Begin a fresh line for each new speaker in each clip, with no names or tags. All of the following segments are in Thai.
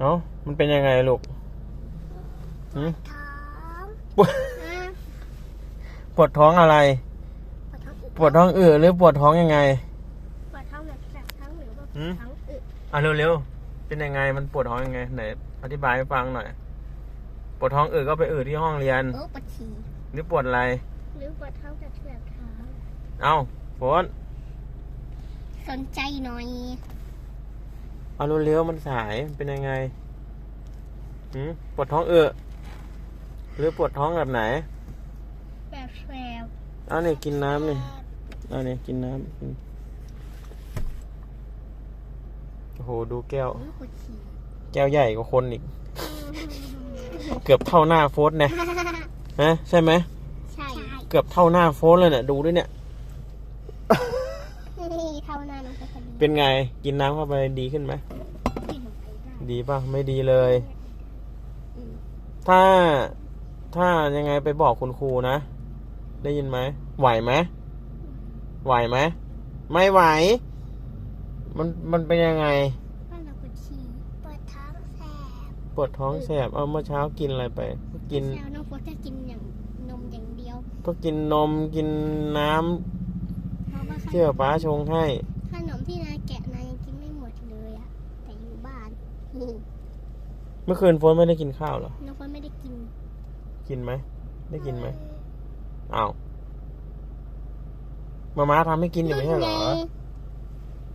เอ้ามันเป็นยังไงลูกหืม
ท้อง
ปวด
อะ
ปวดท้องอะไร
ปวดท้องอึ
ปวดท้องอืดหรือปวดท้องยังไง
ปวดท้องแบบแสบท้องหรือว่าป
หื
ว
ม
ดท้องอึ
อะเร็วๆ เป็นยังไง มันปวดท้องยังไงไหนอธิบายให้ฟังหน่อย ปวดท้องอืดก็ไปอืดที่ห้องเรียน
โอ้ปวดฉี่
หรือปวดอะไร
หรือปวดท้องแบบแสบท้อง
เอ้าฝน
สนใจหน่อย
เอาเร็วๆมันสายเป็นยังไงหืมปวดท้องอืดหรือปวดท้องแบบไหน
แบบแสบ
เอาเนี่ยกินน้ำนี่เอาเนี่ยกินน้ำกินโอ้โหดูแก้ว
โอ้ยปวดฉี่
แก้วใหญ่กว่าคนอีก เกือบเท่าหน้าโฟสเนี่ยฮะใช่ไหม
ใช่
เกือบเท่าหน้าโฟสเลยเนี่ยดูด้วยเนี่ย
นี่เท่านั้นมันก็จะดี
เป็นไงกินน้ำเข้าไปดีขึ้นไหม
กินลงไปได้
ดีป่ะไม่ดีเลย
อืม
ถ้าถ้ายังไงไปบอกคุณครูนะ ได้ยินไหมไหวไหมไหวไหมไม่ไหว มันมันเป็นยังไง
ว่าเราปวดฉี่ปวดท้องแสบ
ปวดท้องแสบ เอาเมื่อเช้ากินอะไรไปกิน
แซวน้องโฟสจะกินอย่างนมอย่างเดียว
ก็กินนมกินน้ำ
เพราะว่าข
ที่ป๊าป๊าชงให้ เมื่อคืนโฟนไม่ได้กินข้าวเหรอ
น้องโฟสไม่ได้กิน
กินไหม ได้กินไหมอ้าวมาม่าทำให้กินอยู่ไม่ใช่เหรอ
นู่นไง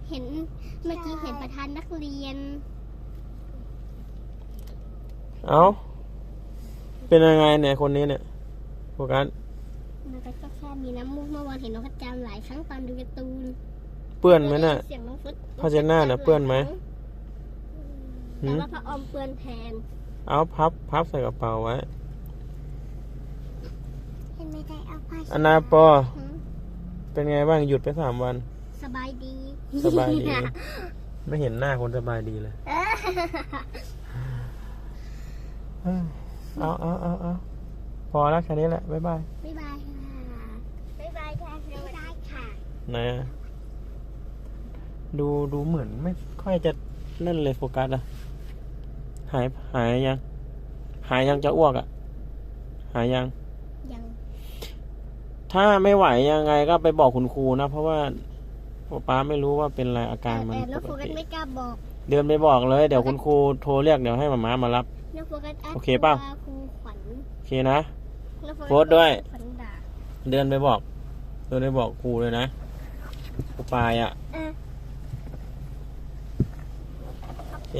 เห็นเมื่อกี้เห็นประธานนักเรียน
เอ้า เป็นยังไงเนี่ยคนนี้เนี่ยโฟกัส
มันก็แค่มีน้ำมูกเมื่อวานเห็นน้องพัดจำหลายครั้งตอนดูการ์ตูน
เปื้อนไหมน่ะ
เสียงน้องฟุต
ผ้าเช็ดหน้าน่ะเปื้อนไหม
แต่ว่าพระออมเปื้อนแทน
เอาพับพับใส่กระเป๋าไว้
เห็นไม่ได้เอาผ้า
อนาปอ เป็นไงบ้างหยุดไปสามวัน
สบายดี
สบายดี ไม่เห็นหน้าคนสบายดีเลย เอาเอาเอาเอาพอแล้วแค่นี้แหละ บ๊ายบาย
บ๊ายบายค่ะบ๊ายบายค่ะบ๊ายบายค่ะ
นะดูดูเหมือนไม่ค่อยจะนั่นเลยโฟกัสอะ หายหายยัง หายยังจะอ้วกอะหายยัง
ยัง
ถ้าไม่ไหวยังไงก็ไปบอกคุณครูนะ เพราะว่าป้าไม่รู้ว่าเป็นอะไรอาการมัน
แต่น้อง
ป
โฟ
ก
กัส
ติ
ไม่กล้าบอก
เดินไปบอกเลย เดี๋ยวคุณครูโทรเรียกเดี๋ยวให้หมาม้ามารับ
น้องโฟกัสะ
โอเคเปล่า
ครูขวัญ
โอเคนะ
น้องกัส
โพสต์ด้วย
ขวัญด่า
เดินไปบอก เดินไปบอกครูเลยนะครูปายอะ
เออ
โอเค